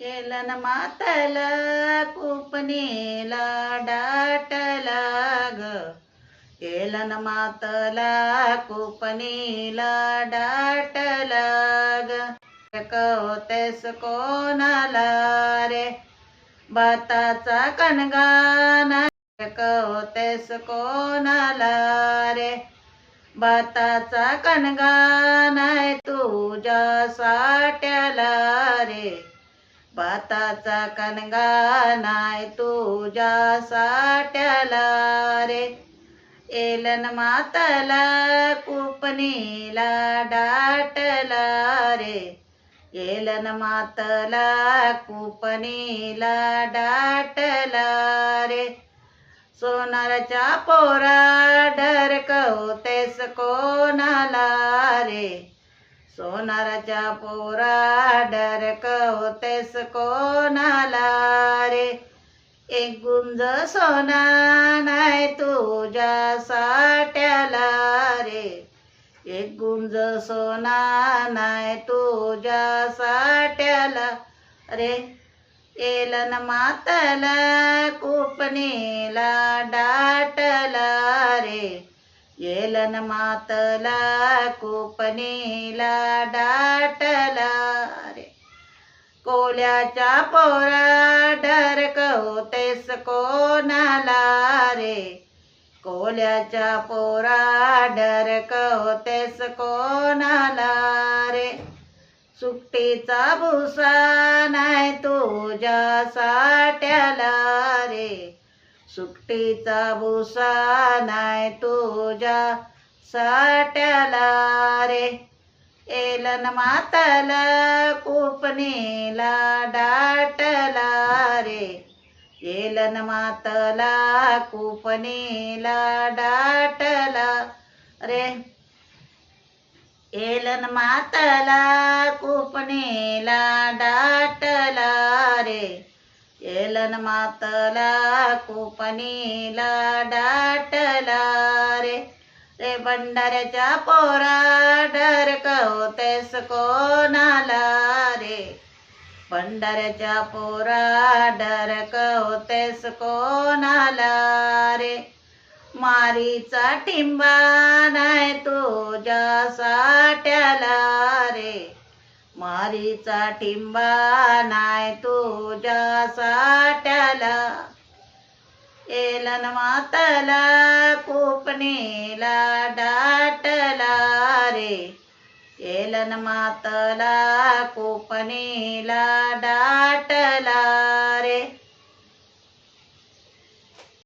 Yellen मातला कुपणीला डाटला ग. येलन मातला कुपणीला डाटला ग. कवतेस कोणाला रे? बाताचा कणगाना कवतेस कोणाला रे? बाताचा कणगानाय तुझ्या साट्याला रे. बाताचा कणगानाय तुझ्या साट्याला रे. एलन माताला कुपनीला डाटला रे. एलन मातला कुपनीला डाटला रे. सोनारच्या पोरा डरकवतेस कोणाला रे? सोनाराच्या पोरा डरकवतेस कोणाला रे? एक गुंज सोना नाही तुझ्या साट्याला रे. एक गुंज सोना नाही तुझ्या साट्याला रे. एलन मातला कुपणीला डाटला रे. येलन मातला कुपणीला डाटला. रे कोल्याच्या पोरा डरकवतेस कोणाला? रे कोल्याच्या पोरा डरकवतेस कोणाला? रे सुट्टीचा भुसा नाही तुझ्या साट्याला. रे सुट्टीचा भुसा नाय तुझ्या साट्याला रे. एलन माताला कुपणीला डाटला रे. एलन मातला कुपणीला डाटला रे. एलन मातला कुपणीला डाटला एलन मातला कुपणीला डाटला रे रे भंडाऱ्याच्या पोरा डर डरकवतेस कोणाला रे भंडाऱ्याच्या पोरा डर डरकवतेस कोणाला रे मारीचा टिंबा नाही तुझ्या साट्याला रे मारीचा टिंबा नाय तुझ्या साट्याला. एलन मातला कोपणीला डाटला रे. एलन मातला कोपणीला डाटला.